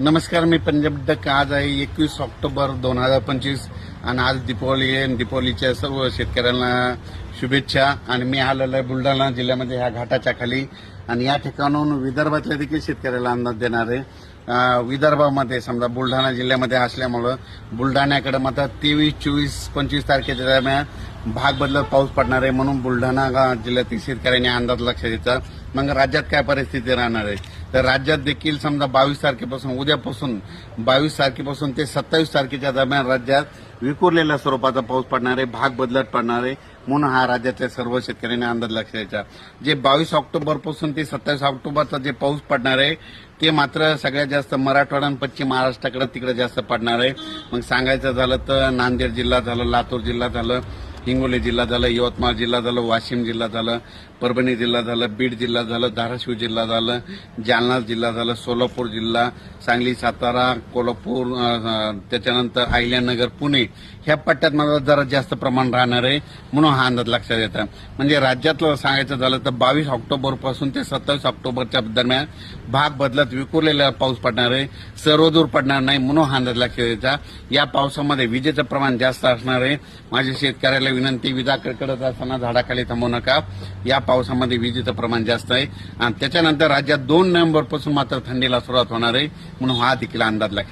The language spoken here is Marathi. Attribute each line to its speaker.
Speaker 1: नमस्कार मी पंजाब डक आज आहे एकवीस ऑक्टोबर दोन हजार पंचवीस आणि आज दीपावली आहे आणि दीपावलीच्या सर्व शेतकऱ्यांना शुभेच्छा. आणि मी आलेलो आहे बुलढाणा जिल्ह्यामध्ये ह्या घाटाच्या खाली. आणि या ठिकाणाहून विदर्भातल्या देखील शेतकऱ्याला अंदाज देणार आहे. विदर्भामध्ये समजा बुलढाणा जिल्ह्यामध्ये असल्यामुळं बुलढाण्याकडे मात्र तेवीस चोवीस पंचवीस तारखेच्या दरम्यान भाग बदलत पाऊस पडणार आहे. म्हणून बुलढाणा जिल्ह्यातील शेतकऱ्यांनी अंदाज लक्षात द्यायचा मग राज्यात काय परिस्थिती राहणार आहे? तर राज्यात देखील समजा बावीस तारखेपासून उद्यापासून बावीस तारखेपासून ते सत्तावीस तारखेच्या दरम्यान राज्यात विखुरलेल्या स्वरूपाचा पाऊस पडणार आहे भाग बदलत पडणार आहे. म्हणून हा राज्यातल्या सर्व शेतकऱ्यांनी अंदाज लक्ष द्यायचा. जे बावीस ऑक्टोबरपासून ते सत्तावीस ऑक्टोबरचा जे पाऊस पडणार आहे ते मात्र सगळ्यात जास्त मराठवाडा आणि पश्चिम महाराष्ट्राकडे तिकडे जास्त पडणार आहे. मग सांगायचं झालं तर नांदेड जिल्हा झालं लातूर जिल्हा झालं हिंगोली जिल्हा झालं यवतमाळ जिल्हा झालं वाशिम जिल्हा झालं. परभणी जिल्हा झालं बीड जिल्हा झालं धाराशिव जिल्हा झालं जालना जिल्हा झालं सोलापूर जिल्हा सांगली सातारा कोल्हापूर त्याच्यानंतर अहिल्यानगर पुणे ह्या पट्ट्यात मला जरा जास्त प्रमाण राहणार आहे म्हणून हा अंदाज लक्षात येतात म्हणजे राज्यातलं सांगायचं झालं तर बावीस ऑक्टोबरपासून ते सत्तावीस ऑक्टोबरच्या दरम्यान भाग बदलत विखुरलेला पाऊस पडणार आहे सर्वदूर पडणार नाही म्हणून हा अंदाज लक्षात द्यायचा या पावसामध्ये विजेचं प्रमाण जास्त असणार आहे. माझ्या शेतकऱ्याला विनंती विजा कडकडत असताना झाडाखाली थांबू नका. या पावसामध्ये विजेचं प्रमाण जास्त आहे. आणि त्याच्यानंतर राज्यात दोन नोव्हेंबरपासून मात्र थंडीला सुरुवात होणार आहे. म्हणून हा देखील अंदाज लागेल.